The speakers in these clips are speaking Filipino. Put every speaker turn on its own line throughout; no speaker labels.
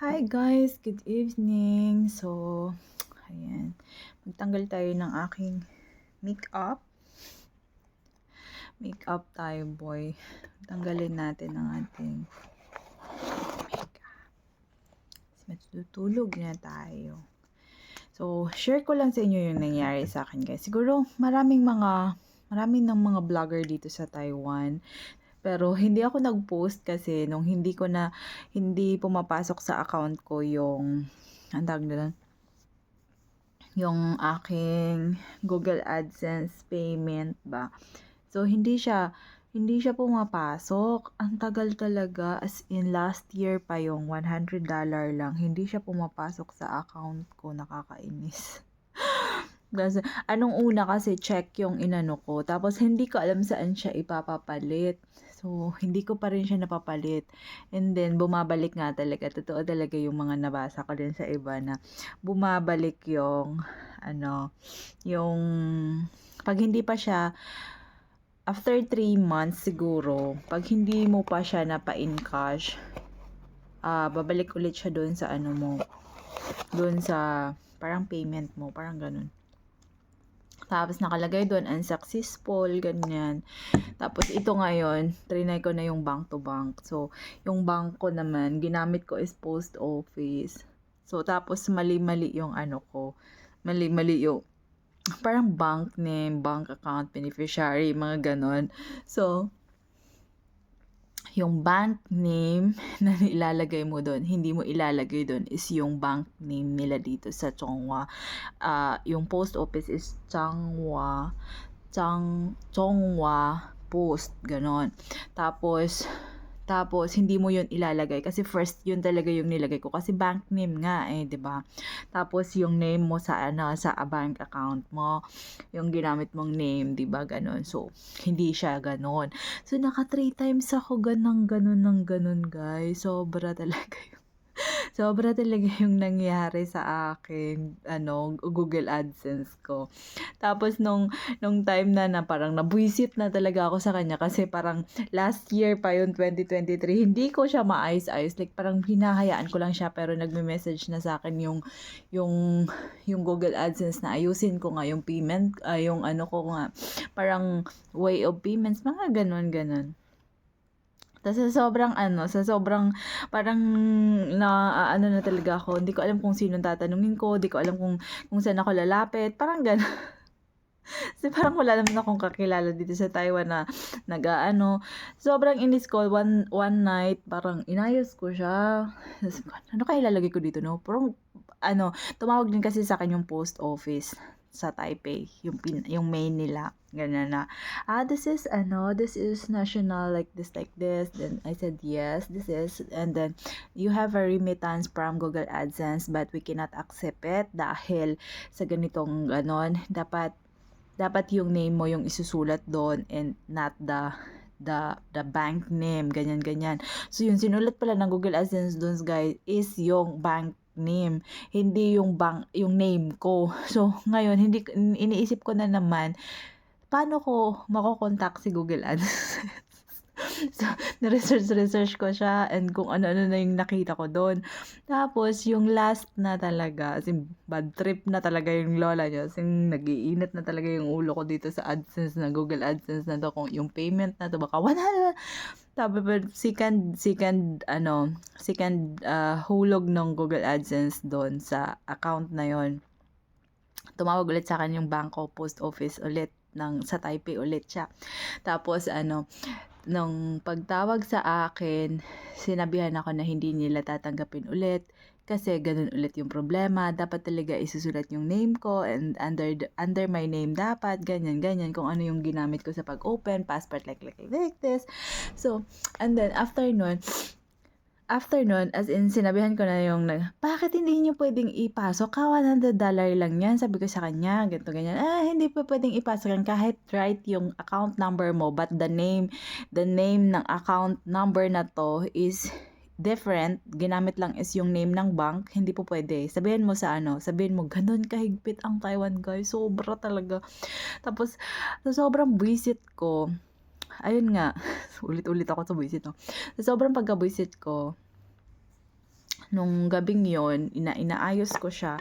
Hi guys, good evening. So, ayan. Magtanggal tayo ng aking makeup. Makeup tayo, boy. Tanggalin natin ang ating makeup. Matutulog na tayo. So, share ko lang sa inyo yung nangyari sa akin, guys. Siguro, maraming mga maraming ng mga vlogger dito sa Taiwan pero hindi ako nag-post kasi nung hindi ko na hindi pumapasok sa account ko yung ang tawag nila yung aking Google AdSense payment ba. So hindi siya hindi siya pumapasok. Ang tagal talaga as in last year pa yung 100 dollar lang. Hindi siya pumapasok sa account ko. Nakakainis. Kasi, anong una kasi check yung inano ko. Tapos, hindi ko alam saan siya ipapapalit. So, hindi ko pa rin siya napapalit. And then, bumabalik nga talaga. Totoo talaga yung mga nabasa ko din sa iba na bumabalik yung, ano, yung, pag hindi pa siya, after 3 months siguro, pag hindi mo pa siya napa-in cash, ah babalik ulit siya doon sa ano mo, doon sa, parang payment mo, parang ganun. Tapos nakalagay doon unsuccessful, ganyan. Tapos ito ngayon, trinay ko na yung bank to bank. So, yung bank ko naman, ginamit ko is post office. So, tapos mali-mali yung ano ko. Mali-mali yung parang bank name, bank account, beneficiary, mga ganon. So, yung bank name na ilalagay mo doon, hindi mo ilalagay doon is yung bank name nila dito sa Chonghua. Uh, yung post office is Changhua, Chang, Chonghua Post, ganon. Tapos, tapos, hindi mo yun ilalagay. Kasi first, yun talaga yung nilagay ko. Kasi bank name nga eh, ba diba? Tapos, yung name mo sa, ano, sa bank account mo, yung ginamit mong name, ba diba? Ganon. So, hindi siya ganon. So, naka 3 times ako ganang ganon ng ganon, guys. Sobra talaga yun. Sobra talaga yung nangyari sa akin, ano, Google AdSense ko. Tapos nung nung time na na parang nabuisit na talaga ako sa kanya kasi parang last year pa yun 2023, hindi ko siya maayos-ayos. Like parang hinahayaan ko lang siya pero nagme-message na sa akin yung yung yung Google AdSense na ayusin ko nga yung payment, uh, yung ano ko nga parang way of payments, mga ganun ganun. Tapos sa sobrang ano, sa sobrang parang na ano na talaga ako, hindi ko alam kung sino tatanungin ko, hindi ko alam kung kung saan ako lalapit, parang gano'n. Kasi parang wala naman akong kakilala dito sa Taiwan na nag-aano. Sobrang inis ko, one, one night, parang inayos ko siya. Ano kaya ilalagay ko dito, no? Parang, ano, tumawag din kasi sa akin yung post office sa Taipei, yung pin, yung main nila. Ganyan na, ah, this is, ano, this is national, like this, like this. Then I said, yes, this is. And then, you have a remittance from Google AdSense, but we cannot accept it dahil sa ganitong, ganon, dapat, dapat yung name mo yung isusulat doon and not the the the bank name ganyan ganyan so yung sinulat pala ng Google AdSense doon guys is yung bank name, hindi yung bank, yung name ko. So, ngayon, hindi, iniisip ko na naman, paano ko makokontakt si Google Ads? so, na-research, research ko siya and kung ano-ano na yung nakita ko doon. Tapos, yung last na talaga, as bad trip na talaga yung lola niya. As nag-iinit na talaga yung ulo ko dito sa AdSense na Google AdSense na to. Kung yung payment na to, baka 100, tapos second second ano, second uh, hulog ng Google AdSense doon sa account na yon. Tumawag ulit sa akin yung Bangko Post Office ulit ng sa Taipei ulit siya. Tapos ano, nung pagtawag sa akin, sinabihan ako na hindi nila tatanggapin ulit kasi ganun ulit yung problema. Dapat talaga isusulat yung name ko and under under my name dapat ganyan ganyan kung ano yung ginamit ko sa pag-open passport like like like this. So, and then after nun, after nun, as in, sinabihan ko na yung, bakit hindi niyo pwedeng ipasok? Ka $100 lang yan. Sabi ko sa kanya, ganito, ganyan. Ah, hindi pa pwedeng ipasok yan kahit write yung account number mo, but the name, the name ng account number na to is different, ginamit lang is yung name ng bank, hindi po pwede. Sabihin mo sa ano, sabihin mo, ganun kahigpit ang Taiwan guys, sobra talaga. Tapos, sa sobrang visit ko, ayun nga, ulit-ulit ako sa visit, no? Sa sobrang pagka-visit ko, nung gabing yon ina inaayos ko siya.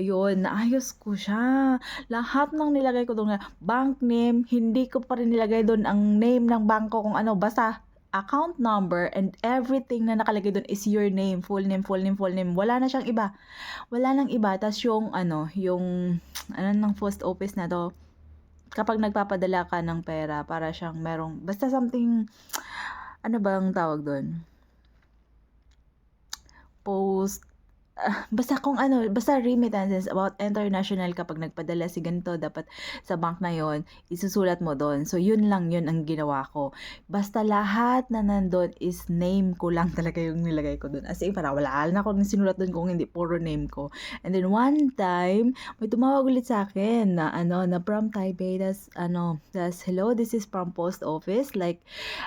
Ayun, naayos ko siya. Lahat ng nilagay ko doon bank name, hindi ko pa rin nilagay doon ang name ng bangko kung ano. Basta account number and everything na nakalagay doon is your name, full name, full name, full name. Wala na siyang iba. Wala nang iba. Tapos yung ano, yung ano ng post office na to, kapag nagpapadala ka ng pera, para siyang merong, basta something, ano bang tawag doon? Post, ah, basta kung ano, basta remittances about international kapag nagpadala si ganito, dapat sa bank na yon isusulat mo doon. So, yun lang yun ang ginawa ko. Basta lahat na nandun is name ko lang talaga yung nilagay ko doon. As in, para wala na ako sinulat doon kung hindi puro name ko. And then, one time, may tumawag ulit sa akin na ano, na from Taipei, das, ano, das, hello, this is from post office, like,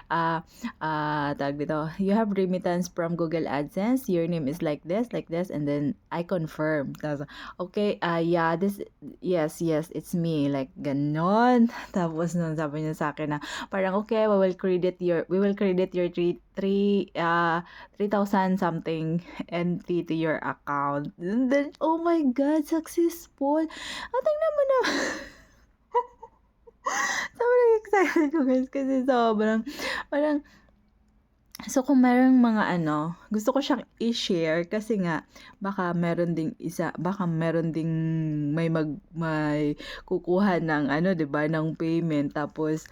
ah, uh, tag dito, you have remittance from Google AdSense, your name is like this, like this, and then I confirm. Tapos, okay, uh, yeah, this, yes, yes, it's me, like, ganon. Tapos, nun, sabi niya sa akin na, parang, okay, we will credit your, we will credit your three, three, uh, 3,000 something NT to your account. And then, oh my God, successful. Ah, tingnan mo naman. sobrang excited ko guys kasi sobrang parang so kung merong mga ano gusto ko siyang i-share kasi nga baka meron ding isa baka meron ding may mag may kukuha ng ano 'di ba ng payment. Tapos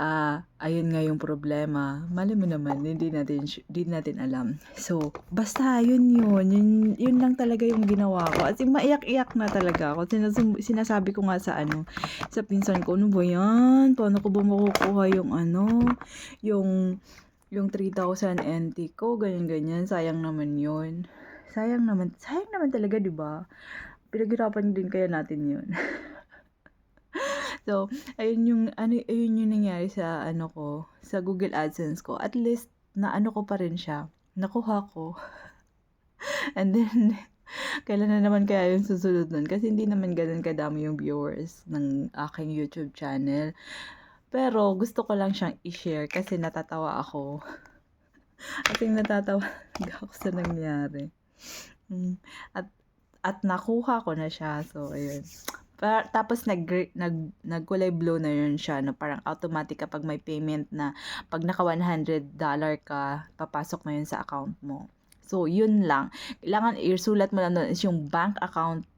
ah ayun nga yung problema. Mali mo naman hindi natin hindi natin alam. So basta yun yun yun, yun lang talaga yung ginawa ko. At maiyak-iyak na talaga ako. Sinas- sinasabi ko nga sa ano sa pinsan ko ano ba yan? Paano ko ba makukuha yung ano yung yung 3,000 NT ko, ganyan-ganyan, sayang naman yun. Sayang naman, sayang naman talaga, di ba? Pinaghirapan din kaya natin yun. so, ayun yung, ano, ayun yung nangyari sa, ano ko, sa Google AdSense ko. At least, na ano ko pa rin siya. Nakuha ko. And then, kailan na naman kaya yung susunod nun? Kasi hindi naman ganun kadami yung viewers ng aking YouTube channel. Pero gusto ko lang siyang i-share kasi natatawa ako. Kasi natatawa ako sa nangyari. Mm, At at nakuha ko na siya. So ayun. Pa- tapos nag, nag nagkulay blue na yun siya no parang automatic kapag may payment na pag naka 100 dollar ka papasok na yun sa account mo. So yun lang. Kailangan isulat mo lang doon is yung bank account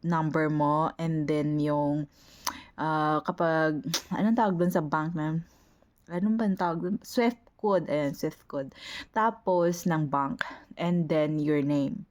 number mo and then yung ah kapag, anong tawag doon sa bank na, anong ba tawag doon? Swift code, ayan, Swift code. Tapos, ng bank, and then your name.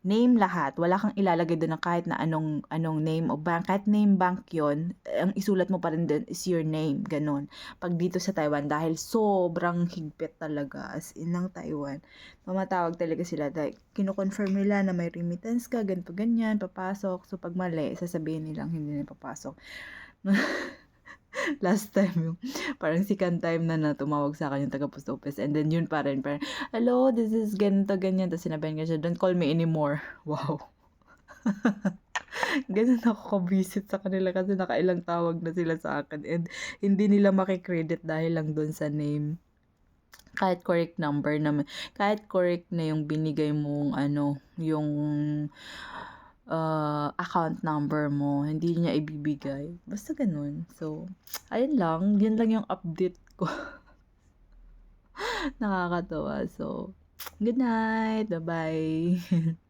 Name lahat, wala kang ilalagay doon ng kahit na anong, anong name o bank, kahit name bank yon ang isulat mo pa rin doon is your name, ganun. Pag dito sa Taiwan, dahil sobrang higpit talaga, as in ng Taiwan, mamatawag talaga sila, like, kinoconfirm nila na may remittance ka, ganito, ganyan, papasok, so pag mali, sasabihin nilang hindi na papasok. last time yung parang second time na na tumawag sa akin yung taga post office. And then yun pa rin parang hello this is ganito ganyan. Tapos sinabihan ko siya don't call me anymore. Wow. Ganun ako kabisit sa kanila kasi nakailang tawag na sila sa akin. And hindi nila makikredit dahil lang doon sa name. Kahit correct number naman kahit correct na yung binigay mong ano yung uh, account number mo, hindi niya ibibigay. Basta ganun. So, ayun lang. Yun lang yung update ko. Nakakatawa. So, good night. Bye-bye.